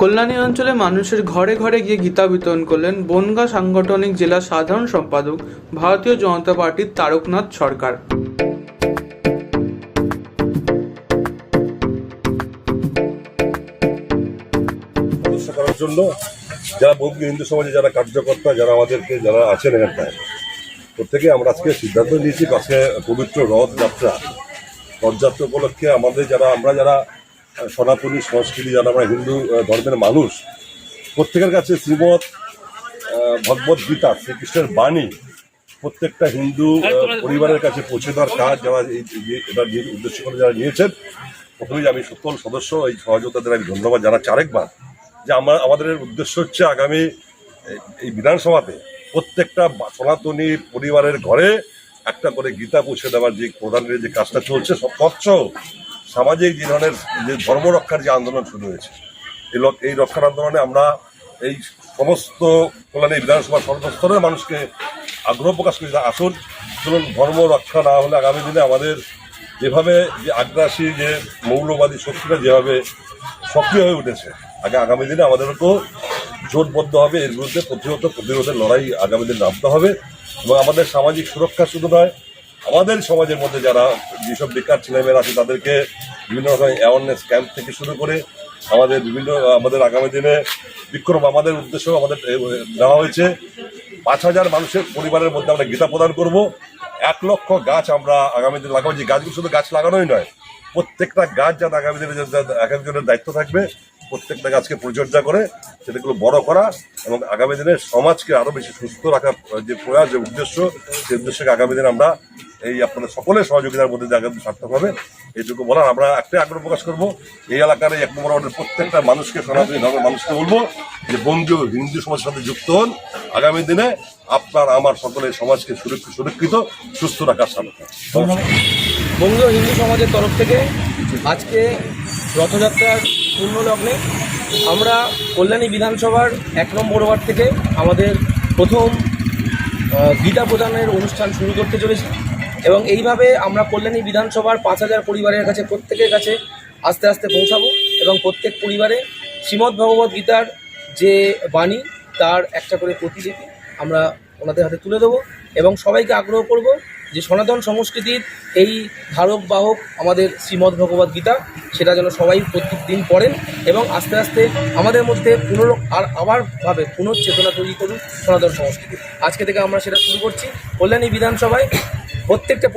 কল্যাণী অঞ্চলে মানুষের ঘরে ঘরে গিয়ে গীতা বিতরণ করলেন বনগাঁ সাংগঠনিক জেলা সাধারণ সম্পাদক ভারতীয় জনতা পার্টির তারকনাথ সরকার। করার জন্য যারা বঙ্গী হিন্দু সমাজে যারা কার্যকর্তা, যারা আমাদেরকে যারা আছেন এখানটায়, প্রত্যেকে আমরা আজকে সিদ্ধান্ত নিয়েছি, আজকে পবিত্র রথযাত্রা রথযাত্রা উপলক্ষে আমাদের যারা, আমরা যারা সনাতনী সংস্কৃতি যারা আমরা হিন্দু ধর্মের মানুষ প্রত্যেকের কাছে শ্রীমৎ ভগবত গীতা শ্রীকৃষ্ণের বাণী প্রত্যেকটা হিন্দু পরিবারের কাছে পৌঁছে দেওয়ার কাজ যারা এটা নিয়ে- উদ্দেশ্য করে যারা নিয়েছেন প্রথমেই আমি সকল সদস্য এই সহযোগিতাদের আমি ধন্যবাদ জানাচ্ছি আরেকবার যে আমার আমাদের উদ্দেশ্য হচ্ছে আগামী এই- এই বিধানসভাতে প্রত্যেকটা সনাতনী পরিবারের ঘরে একটা করে গীতা পৌঁছে দেওয়ার যে প্রধানের যে কাজটা চলছে সব স্বচ্ছ। সামাজিক যে ধরনের যে ধর্ম রক্ষার যে আন্দোলন শুরু হয়েছে, এই এই রক্ষার আন্দোলনে আমরা এই সমস্ত কল্যাণী বিধানসভা সর্বস্তরের মানুষকে আগ্রহ প্রকাশ করি যে আসুন, চলুন ধর্ম রক্ষা না হলে আগামী দিনে আমাদের যেভাবে যে আগ্রাসী, যে মৌলবাদী শক্তিটা যেভাবে সক্রিয় হয়ে উঠেছে, আগে আগামী দিনে আমাদেরকেও জোটবদ্ধ হবে, এর বিরুদ্ধে প্রতিহত, প্রতিরোধের লড়াই আগামী দিনে নামতে হবে এবং আমাদের সামাজিক সুরক্ষা শুধু নয়, আমাদের সমাজের মধ্যে যারা যেসব বেকার ছেলেমেয়েরা আছে তাদেরকে বিভিন্ন রকম অ্যাওয়ারনেস ক্যাম্প থেকে শুরু করে আমাদের বিভিন্ন, আমাদের আগামী দিনে বিক্ষোভ আমাদের উদ্দেশ্য আমাদের দেওয়া হয়েছে। পাঁচ হাজার মানুষের পরিবারের মধ্যে আমরা গীতা প্রদান করব। এক লক্ষ গাছ আমরা আগামী দিনে লাগাবো। যে গাছগুলো শুধু গাছ লাগানোই নয়, প্রত্যেকটা গাছ যাতে আগামী দিনে এক একজনের দায়িত্ব থাকবে। প্রত্যেকটা গাছকে পরিচর্যা করে সেটাগুলো বড় করা এবং আগামী দিনে সমাজকে আরও বেশি সুস্থ রাখার যে প্রয়াস, যে উদ্দেশ্য সেই উদ্দেশ্যকে আগামী দিনে আমরা এই আপনাদের সকলের সহযোগিতার মধ্যে দিয়ে আগামী সার্থক হবে। এইটুকু বলার আমরা একটাই আগ্রহ প্রকাশ করব। এই এলাকার এই এক নম্বর ওয়ার্ডের প্রত্যেকটা মানুষকে, সনাতনী ধর্মের মানুষকে বলব যে বঙ্গীয় হিন্দু সমাজের সাথে যুক্ত হন। আগামী দিনে আপনার, আমার সকলের সমাজকে সুরক্ষিত, সুস্থ রাখার সামর্থ্য বঙ্গীয় হিন্দু সমাজের তরফ থেকে আজকে রথযাত্রার পূর্ণ লগ্নে আমরা কল্যাণী বিধানসভার এক নম্বর ওয়ার্ড থেকে আমাদের প্রথম গীতা প্রদানের অনুষ্ঠান শুরু করতে চলেছি এবং এইভাবে আমরা কল্যাণী বিধানসভার পাঁচ হাজার পরিবারের কাছে, প্রত্যেকের কাছে আস্তে আস্তে পৌঁছাবো এবং প্রত্যেক পরিবারে শ্রীমদ্ ভগবদ্ গীতার যে বাণী, তার একটা করে প্রতিলিপি আমরা ওনাদের হাতে তুলে দেবো এবং সবাইকে আগ্রহ করব যে সনাতন সংস্কৃতির এই ধারক বাহক আমাদের শ্রীমদ্ ভগবদ্ গীতা, সেটা যেন সবাই প্রত্যেক দিন পড়েন এবং আস্তে আস্তে আমাদের মধ্যে পুনর আর আবার ভাবে পুনশ্চেতনা তৈরি করুন সনাতন সংস্কৃতি। আজকে থেকে আমরা সেটা শুরু করছি। কল্যাণী বিধানসভায় প্রত্যেকটা পরি-